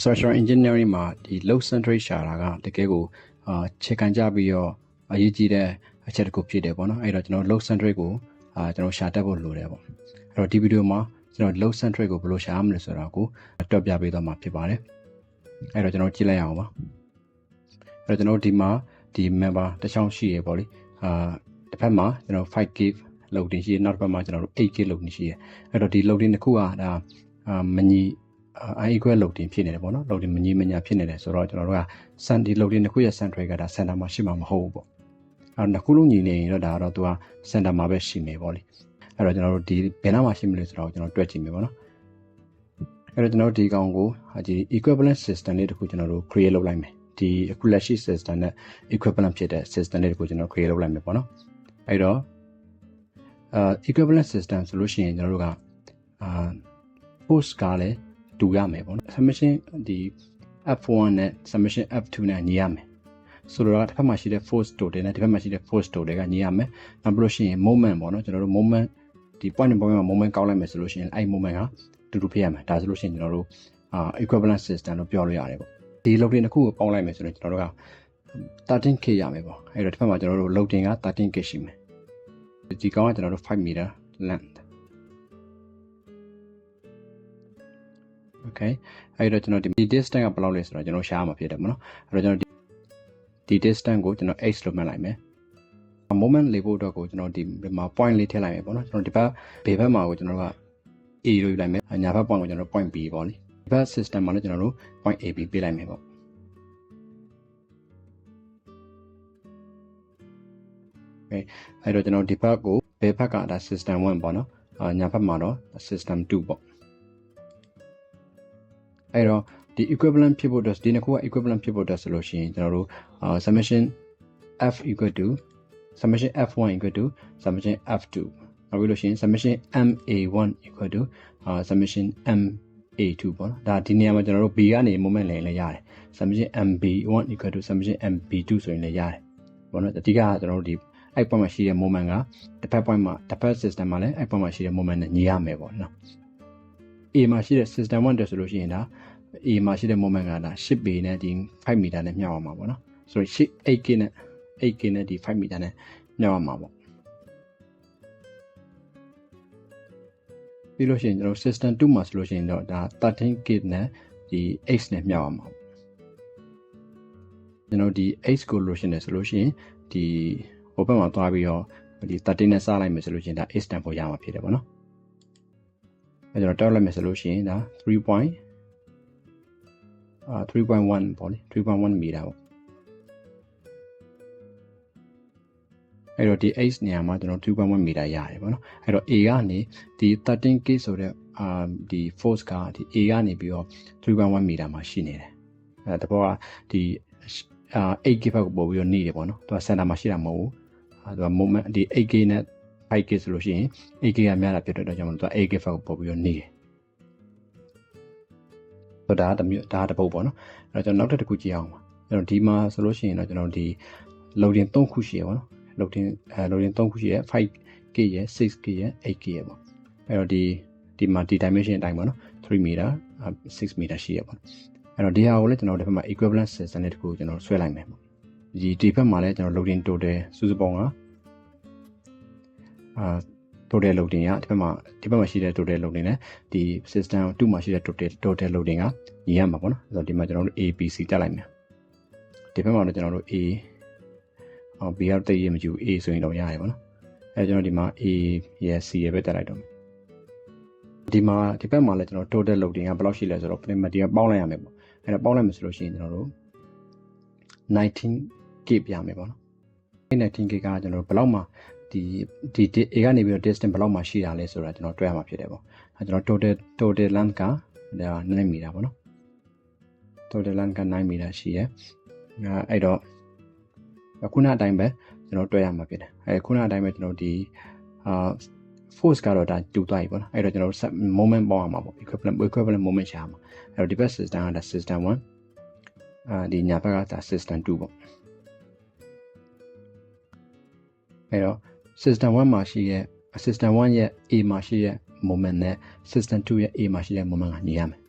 structural engineering မှာဒီ load centric ရှာတာကတကယ်ကိုအာခြေခံကြပြီးတော့အရေးကြီးတဲ့အချက်တစ်ခုဖြစ်တယ်ပေါ့နော်အဲ့တော့ကျွန်တော် load centric ကိုအာကျွန်တော်ရှာတတ်ဖို့လိုတယ်ပေါ့အဲ့တော့ဒီဗီဒီယိုမှာကျွန်တော် load centric ကိုဘယ်လိုရှာရမလဲဆိုတာကိုတွက်ပြပေးသွားမှာဖြစ်ပါတယ်အဲ့တော့ကျွန်တော်ကြည့်လိုက်အောင်ပါအဲ့တော့ကျွန်တော်ဒီမှာဒီ member တစ်ချောင်းရှိရပေါ့လေအာတစ်ဖက်မှာကျွန်တော်5 gig loading ရှိရနောက်တစ်ဖက်မှာကျွန်တော်တို့8 gig loading ရှိရအဲ့တော့ဒီ loading တစ်ခုကဒါ အာမညီ unequal loading ဖြစ်နေတယ်ပေါ့နော် loading မညီမညာဖြစ်နေတယ်ဆိုတော့ကျွန်တော်တို့က sun ဒီ loading တစ်ခုရဲ့ center ကဒါ center မှာရှိမှာမဟုတ်ဘူးပေါ့အဲ့တော့တစ်ခုလုံးညီနေရင်တော့ဒါကတော့သူက center မှာပဲရှိနေပေါ့လေအဲ့တော့ကျွန်တော်တို့ဒီဘယ်နားမှာရှိမလဲဆိုတော့ကျွန်တော်တွက်ကြည့်မယ်ပေါ့နော်အဲ့တော့ကျွန်တော်တို့ဒီကောင်ကိုဒီ equivalent system လေးတစ်ခုကျွန်တော်တို့ create လုပ်လိုက်မယ်ဒီအခုလက်ရှိ system နဲ့ equivalent ဖြစ်တဲ့ system လေးတစ်ခုကျွန်တော် create လုပ်လိုက်မယ်ပေါ့နော်အဲ့တော့အာ equivalent system ဆိုလို့ရှိရင်ကျွန်တော်တို့ကအာ post ကလည်း တူရမယ်ပေါ့နော် submission ဒီ F1 နဲ့ submission F2 နဲ့ညီရမယ်ဆိုတော့တစ်ဖက်မှာရှိတဲ့ force total နဲ့တစ်ဖက်မှာရှိတဲ့ force total ကညီရမယ်နောက်ပြီးလို့ရှိရင် moment ပေါ့နော်ကျွန်တော်တို့ moment ဒီ point point မှာ moment ကောက်လိုက်မယ်ဆိုလို့ရှိရင်အဲ့ moment ကတူတူဖြစ်ရမယ်ဒါဆိုလို့ရှိရင်ကျွန်တော်တို့အာ equivalent system လို့ပြောလို့ရတယ်ပေါ့ဒီ loading တစ်ခုကိုပေါင်းလိုက်မယ်ဆိုရင်ကျွန်တော်တို့က 13k ရမယ်ပေါ့အဲ့တော့တစ်ဖက်မှာကျွန်တော်တို့ loading က 13k ရှိမယ်ဒီကောင်ကကျွန်တော်တို့ 5 meter length okay အဲ့တော့ကျွန်တော်ဒီ distance ကဘယ်လောက်လဲဆိုတော့ကျွန်တော်ရှားမှာဖြစ်တယ်မနော်အဲ့တော့ကျွန်တော်ဒီ distance ကိုကျွန်တော် x လို့မှတ်လိုက်မယ် moment လေးဖို့အတွက်ကိုကျွန်တော်ဒီမှာ point လေးထည့်လိုက်မယ်ပေါ့နော်ကျွန်တော်ဒီဘက်ဘေဘက်မှာကိုကျွန်တော်က a လို့ယူလိုက်မယ်ညာဘက် point ကိုကျွန်တော် point b ပေါ့လေဒီဘက် system မှာလည်းကျွန်တော်တို့ point ab ပေးလိုက်မယ်ပေါ့ okay အဲ့တော့ကျွန်တော်ဒီဘက်ကိုဘယ်ဘက်ကဒါ system 1ပေါ့နော်အာညာဘက်မှာတော့ system 2ပေါ့ အဲ့တော့ဒီ equivalent ဖြစ်ဖို့အတွက်ဒီနှစ်ခုက equivalent ဖြစ်ဖို့အတွက်ဆိုလို့ရှိရင်ကျွန်တော်တို့အာ summation f equal to summation f1 equal to summation f2 နောက်ပြီးလို့ရှိရင် summation ma1 equal to အာ summation ma2 ပေါ့နော်ဒါဒီနေရာမှာကျွန်တော်တို့ b ကနေ moment လဲလဲရတယ် summation mb1 equal to summation mb2 ဆိုရင်လည်းရတယ်ပေါ့နော်အဓိကကကျွန်တော်တို့ဒီအဲ့ point မှာရှိတဲ့ moment ကတစ်ဖက် point မှာတစ်ဖက် system မှာလည်းအဲ့ point မှာရှိတဲ့ moment နဲ့ညီရမယ်ပေါ့နော် A မှာရှိတဲ့ system 1တက်ဆိုလို့ရှိရင်ဒါ A မှာရှိတဲ့ moment ကဒါ 10B နဲ့ဒီ 5 meter နဲ့မျှအောင်ပါပေါ့နော်ဆိုတော့ 8K နဲ့ 8K နဲ့ဒီ 5 meter နဲ့မျှအောင်ပါပေါ့ပြီးလို့ရှိရင်ကျွန်တော် system 2မှာဆိုလို့ရှိရင်တော့ဒါ 13K နဲ့ဒီ X နဲ့မျှအောင်ပါကျွန်တော်ဒီ X ကိုလို့ရှိနေဆိုလို့ရှိရင်ဒီဟိုဘက်မှာသွားပြီးတော့ဒီ13နဲ့စားလိုက်မယ်ဆိုလို့ရှိရင်ဒါ X တန်ဖို့ရမှာဖြစ်တယ်ပေါ့နော်အဲကျွန်တော်တောက်လိုက်မယ်ဆိုလို့ရှိရင်ဒါ3 point အာ 3.1ပေါ့လေ3.1မီတာပေါ့အဲ့တော့ဒီ h နေရာမှာကျွန်တော်2.1မီတာရတယ်ပေါ့နော်အဲ့တော့ a ကနေဒီ 13k ဆိုတဲ့အာဒီ force ကဒီ a ကနေပြီးတော့3.1မီတာမှာရှိနေတယ်အဲတဘောကဒီအာ 8k ဘက်ကိုပို့ပြီးတော့နေတယ်ပေါ့နော်သူက center မှာရှိတာမဟုတ်ဘူးအဲသူက moment ဒီ 8k နဲ့ 5k ဆိုလို့ရှိရင် 8k ကများတာဖြစ်တဲ့အတွက်ကြောင့်သူက 8k ဘက်ကိုပို့ပြီးတော့နေတယ် ဆိုတော့ဒါကတစ်မျိုးဒါကတစ်ပုတ်ပေါ့နော်အဲ့တော့ကျွန်တော်နောက်ထပ်တစ်ခုကြည့်အောင်ပါကျွန်တော်ဒီမှာဆိုလို့ရှိရင်တော့ကျွန်တော်ဒီ loading 3ခုရှိရပါတော့ loading အဲ loading 3ခုရှိရ 5k ရ 6k ရ 8k ရပေါ့အဲ့တော့ဒီဒီမှာဒီ dimension အတိုင်းပေါ့နော်3 meter 6 meter ရှိရပေါ့အဲ့တော့ဒီဟာကိုလည်းကျွန်တော်ဒီဘက်မှာ equivalent system နဲ့တခုကျွန်တော်ဆွဲလိုက်မယ်ပေါ့ဒီဒီဘက်မှာလည်းကျွန်တော် loading total စုစုပေါင်းကအာ total loading ကဒီဘက်မှာဒီဘက်မှာရှိတဲ့ total loading နဲ့ဒီ system 2မှာရှိတဲ့ total total loading ကညီရမှာပေါ့နော်အဲ့တော့ဒီမှာကျွန်တော်တို့ ABC တက်လိုက်မယ်ဒီဘက်မှာတော့ကျွန်တော်တို့ A အော် B ရောက်တိတ်ရမကြည့်ဘူး A ဆိုရင်တော့ရတယ်ပေါ့နော်အဲကျွန်တော်ဒီမှာ A ရယ် C ရယ်ပဲတက်လိုက်တော့မယ်ဒီမှာဒီဘက်မှာလည်းကျွန်တော် total loading ကဘယ်လောက်ရှိလဲဆိုတော့ primary ကပေါင်းလိုက်ရမယ်ပေါ့အဲ့တော့ပေါင်းလိုက်မယ်ဆိုလို့ရှိရင်ကျွန်တော်တို့ 19k ပြမယ်ပေါ့နော် 19k ကကျွန်တော်တို့ဘယ်လောက်မှ ဒီဒီ A ကနေပြီးတော့ distance ဘယ်လောက်မှရှိတာလဲဆိုတာကျွန်တော်တွက်ရမှာဖြစ်တယ်ပေါ့အဲကျွန်တော် total total length ကဒါ9မီတာပေါ့နော် total length က9မီတာရှိရယ်အဲ့တော့ခုနအတိုင်းပဲကျွန်တော်တွက်ရမှာဖြစ်တယ်အဲခုနအတိုင်းပဲကျွန်တော်ဒီအာ force ကတော့ဒါတူသွားပြီပေါ့နော်အဲ့တော့ကျွန်တော်တို့ moment ပေါင်းရမှာပေါ့ equivalent equivalent moment ရှာမှာအဲ့တော့ဒီဘက် system ကဒါ system 1အာဒီညာဘက်ကဒါ system 2ပေါ့အဲ့တော့ system 1မှာရှိရဲ့ system 1ရဲ့ A မှာရှိရဲ့ moment နဲ့ system 2ရဲ့ A မှာရှိတဲ့ moment ကညီရမယ်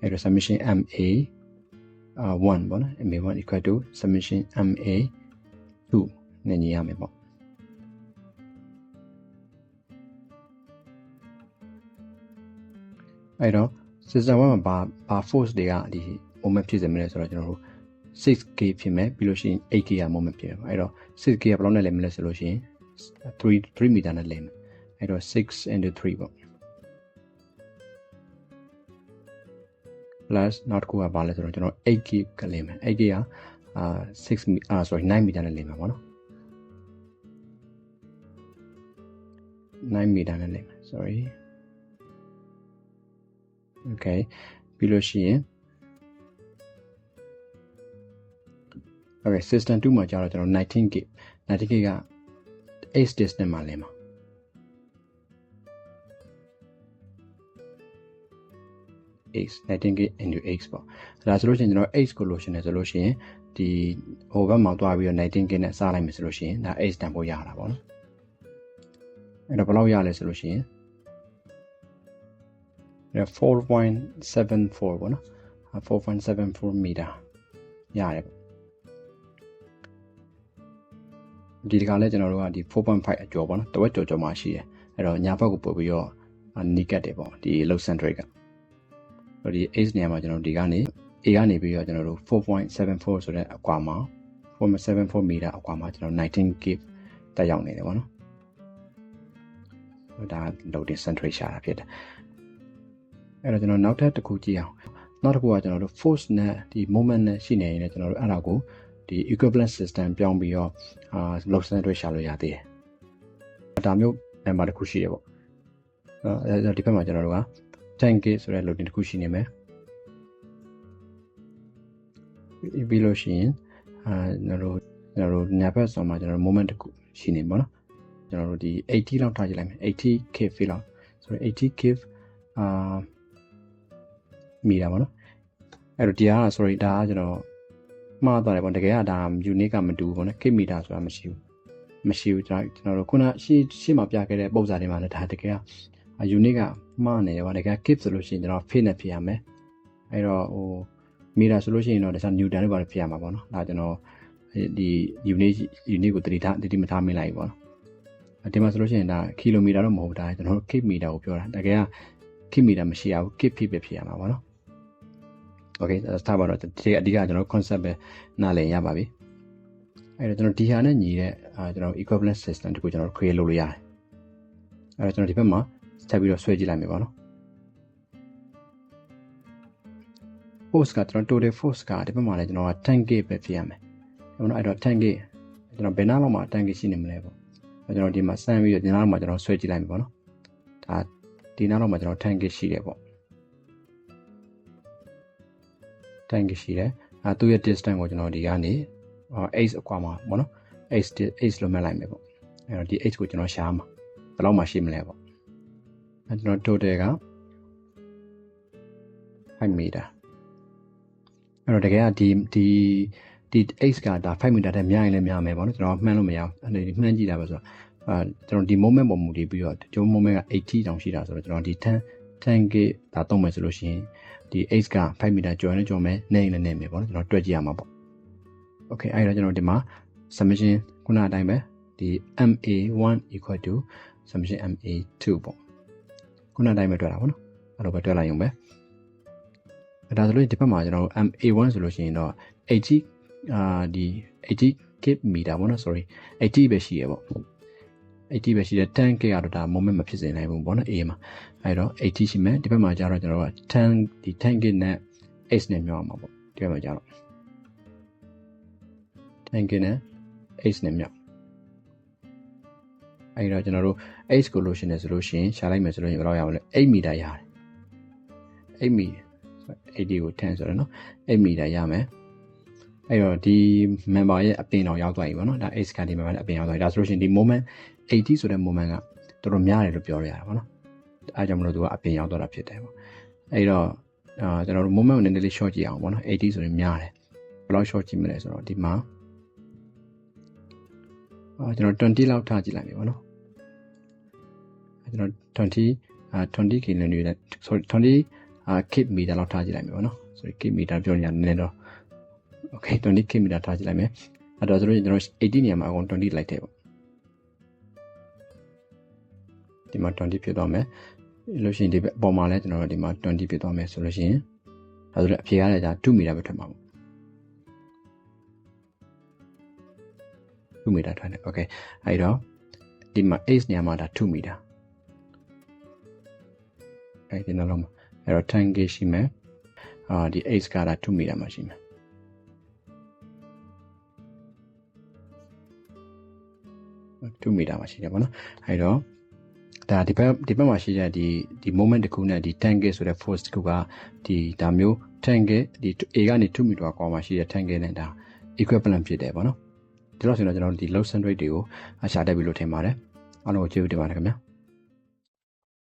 အဲ့တော့ submission MA အာ1ပေါ့နော် MA 1 equal to submission MA 2နဲ့ညီရမယ်ပေါ့အဲ့တော့ system 1မှာဘာဘာ force တွေကဒီ moment ဖြစ်စေမလဲဆိုတော့ကျွန်တော်တို့ 6k ဖြစ်မယ်ပြီးလို့ရှိရင် 8k က moment ဖြစ်မယ်အဲ့တော့ 6k ကဘယ်လောက်နဲ့လဲမလဲဆိုလို့ရှိရင် 3 3 meter နဲ့လဲမယ်အဲ့တော့6 into 3ပေါ့ plus နောက်တစ်ခုကဘာလဲဆိုတော့ကျွန်တော် 8k ကလဲမယ် 8k ကအာ6 meter အာ sorry 9 meter နဲ့လဲမှာပေါ့နော်9 meter နဲ့လဲမယ် sorry okay ပြီးလို့ရှိရင် okay system 2မှာကျတော့ကျွန်တော် 19k 19k က 8 distance မှာလဲမှာ x 19k into x ပေါ့ဒါဆိုလို့ရှိရင်ကျွန်တော် x ကိုလို့ရှင်တယ်ဆိုလို့ရှိရင်ဒီဟိုဘက်မှာတွားပြီးတော့ 19k နဲ့စားလိုက်မယ်ဆိုလို့ရှိရင်ဒါ x တန်ဖို့ရတာပေါ့နော်အဲ့တော့ဘယ်လောက်ရလဲဆိုလို့ရှိရင်အဲ့4.74ပေါ့နော်4.74 meter ရတယ်ပေါ့ ဒီတခါလဲကျွန်တော်တို့ကဒီ4.5အကျော်ပေါ့နော်တဝက်ကျော်ကျော်မှရှိတယ်အဲ့တော့ညာဘက်ကိုပို့ပြီးတော့နီကတ်တယ်ပေါ့ဒီ low centric ကဒီ H နေရာမှာကျွန်တော်ဒီကနေ A ကနေပြီးတော့ကျွန်တော်တို့4.74ဆိုတဲ့အကွာမှာ4.74မီတာအကွာမှာကျွန်တော်19 gig တက်ရောက်နေတယ်ပေါ့နော်ဒါ loading centric ရှာတာဖြစ်တယ်အဲ့တော့ကျွန်တော်နောက်ထပ်တစ်ခုကြည့်အောင်နောက်တစ်ခုကကျွန်တော်တို့ force နဲ့ဒီ moment နဲ့ရှိနေရင်လည်းကျွန်တော်တို့အဲ့ဒါကို ဒီ equivalent system ပြောင်းပြီးတော့အာ load centric ရှာလို့ရသေးတယ်ဒါမျိုး number တစ်ခုရှိတယ်ပေါ့အဲ့ဒါဒီဘက်မှာကျွန်တော်တို့က 10k ဆိုတဲ့ loading တစ်ခုရှိနေမယ်ပြီးလို့ရှိရင်အာကျွန်တော်တို့ကျွန်တော်တို့ညာဘက်ဆောင်မှာကျွန်တော်တို့ moment တစ်ခုရှိနေပါတော့ကျွန်တော်တို့ဒီ80လောက်ထားကြည့်လိုက်မယ် 80k ဖီလောက်ဆိုတော့ 80k အာမီတာပါနော်အဲ့တော့ဒီဟာက sorry ဒါကကျွန်တော် မှားသွားတယ်ပေါ့တကယ်ကဒါ unique ကမတူဘူးပေါ့နော် k မီတာဆိုတာမရှိဘူးမရှိဘူးကျွန်တော်တို့ခုနရှေ့ရှေ့မှာပြခဲ့တဲ့ပုံစံတွေမှာလည်းဒါတကယ်က unique ကမှားနေတယ်ဗျာတကယ် keep ဆိုလို့ရှိရင်ကျွန်တော် fit နဲ့ဖြစ်ရမယ်အဲ့တော့ဟိုမီတာဆိုလို့ရှိရင်တော့တခြား newton တွေပါဖြစ်ရမှာပေါ့နော်ဒါကျွန်တော်ဒီ unit unit ကိုတတိထားတတိမထားမိလိုက်ဘူးပေါ့နော်ဒီမှာဆိုလို့ရှိရင်ဒါကီလိုမီတာတော့မဟုတ်ဘူးဒါကျွန်တော်တို့ keep မီတာကိုပြောတာတကယ်က keep မီတာမရှိရဘူး keep ဖြစ်ပဲဖြစ်ရမှာပေါ့နော် okay ဒါပါတော့ဒီအဓိကကျွန်တော် concept ပဲနားလည်ရပါပြီအဲ့တော့ကျွန်တော်ဒီဟာနဲ့ညီတဲ့အာကျွန်တော် equivalent system တခုကျွန်တော် create လုပ်လို့ရတယ်အဲ့တော့ကျွန်တော်ဒီဘက်မှာထပ်ပြီးတော့ဆွဲကြည့်လိုက်မယ်ပေါ့နော် force ကကျွန်တော် total force ကဒီဘက်မှာလည်းကျွန်တော်က 10k ပဲဖြစ်ရမယ်ကျွန်တော်အဲ့တော့ 10k ကျွန်တော်ဘယ်နားလောက်မှာ 10k ရှိနေမလဲပေါ့ကျွန်တော်ဒီမှာစမ်းပြီးတော့ဒီနားလောက်မှာကျွန်တော်ဆွဲကြည့်လိုက်မယ်ပေါ့နော်ဒါဒီနားလောက်မှာကျွန်တော် 10k ရှိတယ်ပေါ့ 10k ရှိတယ်အဲသူ့ရဲ့ distance ကိုကျွန်တော်ဒီကနေ8အကွာမှာပေါ့နော်8 8လို့မှတ်လိုက်မယ်ပေါ့အဲ့တော့ဒီ8ကိုကျွန်တော်ရှားမှာဘယ်လောက်မှရှိမလဲပေါ့အဲကျွန်တော် total က5 meter အဲ့တော့တကယ်ကဒီဒီဒီ x ကဒါ5 meter တဲ့များရင်လည်းများမယ်ပေါ့နော်ကျွန်တော်မှန်းလို့မရဘူးအဲ့ဒီမှန်းကြည့်တာပဲဆိုတော့အာကျွန်တော်ဒီ moment ပေါ်မူတည်ပြီးတော့ကျွန်တော် moment က80တောင်ရှိတာဆိုတော့ကျွန်တော်ဒီ10 10k ဒါသုံးမယ်ဆိုလို့ရှိရင် ဒီ x က5 meter ကျော်ရင်ကျော်မယ်နေရင်လည်းနေမယ်ပေါ့နော်ကျွန်တော်တွက်ကြည့်ရမှာပေါ့ okay အဲ့တော့ကျွန်တော်ဒီမှာ summation ခုနအတိုင်းပဲဒီ ma1 equal to summation ma2 ပေါ့ခုနအတိုင်းပဲတွက်တာပေါ့နော်အဲ့လိုပဲတွက်လိုက်ရုံပဲဒါဆိုလို့ဒီဘက်မှာကျွန်တော်တို့ MA1 ဆိုလို့ရှိရင်တော့80အာဒီ80 k meter ပေါ့နော် sorry 80ပဲရှိရပေါ့ 80ပဲရှိတယ် 10k ကတော့ဒါ moment မဖြစ်စေနိုင်ဘူးပေါ့နော် A မှာအဲ့တော့80ရှိမယ်ဒီဘက်မှာကျတော့ကျွန်တော်က10ဒီ 10k နဲ့ x နဲ့မြောက်အောင်ပါပေါ့ဒီဘက်မှာကျတော့ 10k နဲ့ x နဲ့မြောက်အဲ့တော့ကျွန်တော်တို့ x ကိုလို့ရှင်တယ်ဆိုလို့ရှင်ရှာလိုက်မယ်ဆိုလို့ရှင်ဘယ်လောက်ရအောင်လဲ8မီတာရတယ်8မီ80ကို10ဆိုတော့နော်8မီတာရမယ်အဲ့တော့ဒီ member ရဲ့အပင်တော်ရောက်သွားပြီပေါ့နော်ဒါ x ကဒီ member ရဲ့အပင်ရောက်သွားပြီဒါဆိုလို့ရှင်ဒီ moment 80ဆိုတဲ့ moment ကတော်တော်များတယ်လို့ပြောရတာပေါ့နော်အဲကြောင့်မလို့သူကအပြင်ရောက်သွားတာဖြစ်တယ်ပေါ့အဲ့တော့အာကျွန်တော်တို့ moment ကိုနည်းနည်းလေး short ကြည့်အောင်ပေါ့နော်80ဆိုရင်များတယ်ဘယ်လောက် short ကြည့်မလဲဆိုတော့ဒီမှာအာကျွန်တော်20လောက်ထားကြည့်လိုက်ပြီပေါ့နော်အဲကျွန်တော်20အာ20 kilo နဲ့ sorry 20အာ kip meter လောက်ထားကြည့်လိုက်မယ်ပေါ့နော် sorry kip meter ပြောနေတာနည်းနည်းတော့ okay 20 kip meter ထားကြည့်လိုက်မယ်အဲ့တော့ဆိုလို့ကျွန်တော်80နေရာမှာအကုန်20လိုက်တယ်ပေါ့ ဒီမှာ20ဖြစ်သွားမယ်လို့ရှိရင်ဒီဘက်အပေါ်မှာလည်းကျွန်တော်တို့ဒီမှာ20ဖြစ်သွားမယ်ဆိုလို့ရှိရင်အဲဒါဆိုလည်းအဖြေရတယ်ဒါ2မီတာပဲထွက်မှာပေါ့2မီတာထွက်တယ် okay အဲ့တော့ဒီမှာ h နေရာမှာဒါ2မီတာအဲ့ဒီနှလုံးမှာအဲ့တော့ 10k ရှိမယ်အာဒီ h ကဒါ2မီတာမှာရှိမယ်2မီတာမှာရှိတယ်ပေါ့နော်အဲ့တော့ ဒါဒီဘက်ဒီဘက်မှာရှိတဲ့ဒီဒီ moment တစ်ခုနဲ့ဒီ 10k ဆိုတဲ့ force တစ်ခုကဒီဒါမျိုး 10k ဒီ a ကနေ2မီတာကွာမှာရှိတဲ့ 10k နဲ့ဒါ equivalent ဖြစ်တယ်ပေါ့နော်ဒီလိုဆိုရင်တော့ကျွန်တော်တို့ဒီ load center rate တွေကိုအရှာတက်ပြီလို့ထင်ပါတယ်အားလုံးကိုကျေးဇူးတင်ပါတယ်ခင်ဗျာ